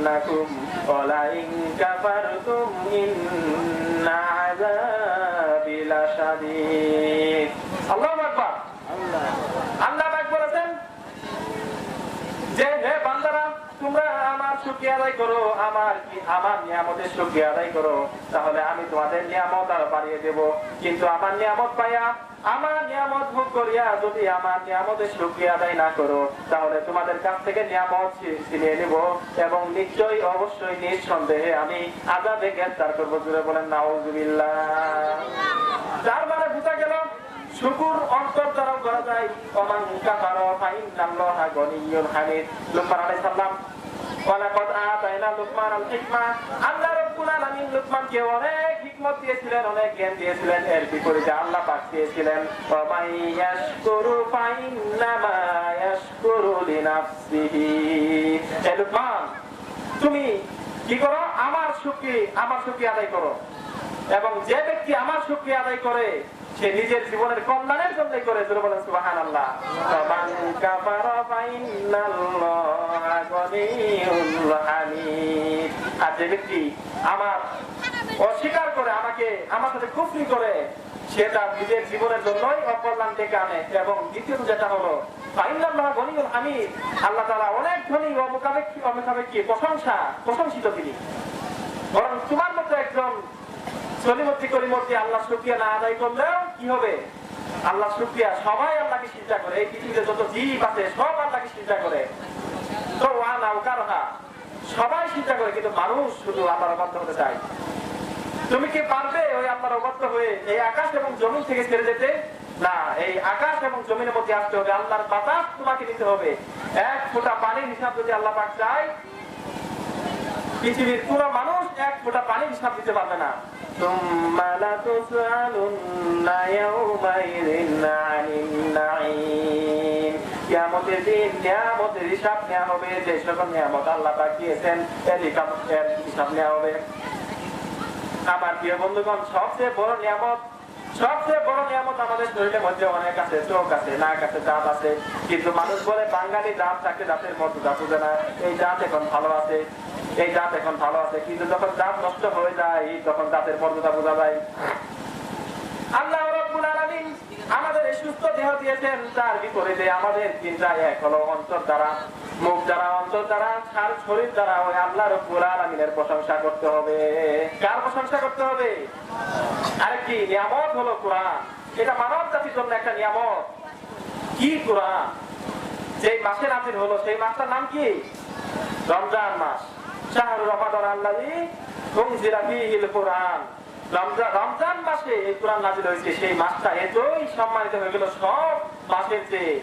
لأزيدنكم ولئن كفرتم إن عذابي لشديد الله أكبر আল্লাহ পাক বলেছেন যে হে বান্দারা তোমরা আমার শুকরিয়া আদায় করো, আমার কি আমার নিয়ামতের শুকরিয়া আদায় করো, তাহলে আমি তোমাদের নিয়ামত আরও বাড়িয়ে দেব। কিন্তু আমার নিয়ামত পাইয়া, আমার নিয়ামত ভোগ করিয়া যদি আমার নিয়ামতের শুকরিয়া আদায় না করো, তাহলে তোমাদের কাছ থেকে নিয়ামত ছিনিয়ে নিব এবং নিশ্চয়ই, অবশ্যই নিঃসন্দেহে আমি আজাদে গ্রেফতার করব। জুড়ে বলেন, নাউজুবিল্লাহ। যার মানে বুঝা গেল, শুকুর অন্তর করা যায়। অমান কাফারা, ফাইন্নাল্লাহা গনিয়্যুন হামিদ লুকমান আলাইহিস সালাম তুমি কি করো? আমার সুখী আমার সুখী আদায় করো। এবং যে ব্যক্তি আমার শুক্রিয়া আদায় করে, সে নিজের জীবনের কল্যাণের জন্য করে। আল্লাহ যে ব্যক্তি আমার অস্বীকার করে আমাকে, আমার সাথে কুফরি করে, সে তার নিজের জীবনের জন্যই অকল্যাণ ডেকে আনে। এবং দ্বিতীয়ত যেটা হলো হামিদ, আল্লাহ তাআলা অনেক ধনী ও মোকাবেক্ষী প্রশংসা, প্রশংসিত তিনি। বরং তোমার মতো একজন আল্লাহ না আদায় করলেও কি হবে? আল্লাহ শুক্রিয়া, সবাই আল্লাহকে চিন্তা করে। এই পৃথিবীতে যত জীব আছে, সব আল্লাহকে চিন্তা করে। তো ওয়া নাও কারহা। সবাই চিন্তা করে, কিন্তু মানুষ শুধু আল্লাহর অবাধ্য হতে চাই তুমি কি পারবে ওই আল্লাহর অবাধ্য হয়ে এই আকাশ এবং জমিন থেকে ছেড়ে যেতে? না, এই আকাশ এবং জমিনের মধ্যে আসতে হবে আল্লাহর বাতাস, তোমাকে নিতে হবে। এক ফোঁটা পানির হিসাব যদি আল্লাহ পাক চাই পৃথিবীর পুরো মানুষ এক ফোঁটা পানির হিসাব দিতে পারবে না। তোমরা তো সালুন না নিয়ামতের হিসাব নেওয়া হবে যে নিয়ামত আল্লাহ দিয়েছেন এর হিসাব নেওয়া হবে আমার প্রিয় বন্ধুগণ, সবচেয়ে বড় নিয়ামত, সবচেয়ে বড় নিয়ামত আমাদের শরীরের মধ্যে অনেক আছে, চোখ আছে, নাক আছে, দাঁত আছে। কিন্তু মানুষ বলে বাঙালি দাঁত থাকে দাঁতের মর্যাদা বুঝে না, এই দাঁত এখন ভালো আছে, এই দাঁত এখন ভালো আছে। কিন্তু যখন দাঁত নষ্ট হয়ে যায়, তখন দাঁতের মর্যাদা বোঝা যায় আল্লাহ রাব্বুল আলামিন আমাদের এই সুস্থ দেহ দিয়েছেন তার বিপরীতে আমাদের হলো অন্তর দ্বারা, মুখ দ্বারা, অন্তর দ্বারা করতে হবে। আরেকটি নিয়ামত হলো কোরআন। এটা মানব জাতির জন্য একটা নিয়ামত। কি কোরআন? যেই মাসে নাজির হলো, সেই মাসটার নাম কি? রমজান মাস। শাহরুর রমাদান আল্লাহি কোরআন। রমজান মাসে কোরআন নাজিল হয়েছে সেই মাসটা এতই সম্মানিত হয়ে গেল সব মাসের চেয়ে।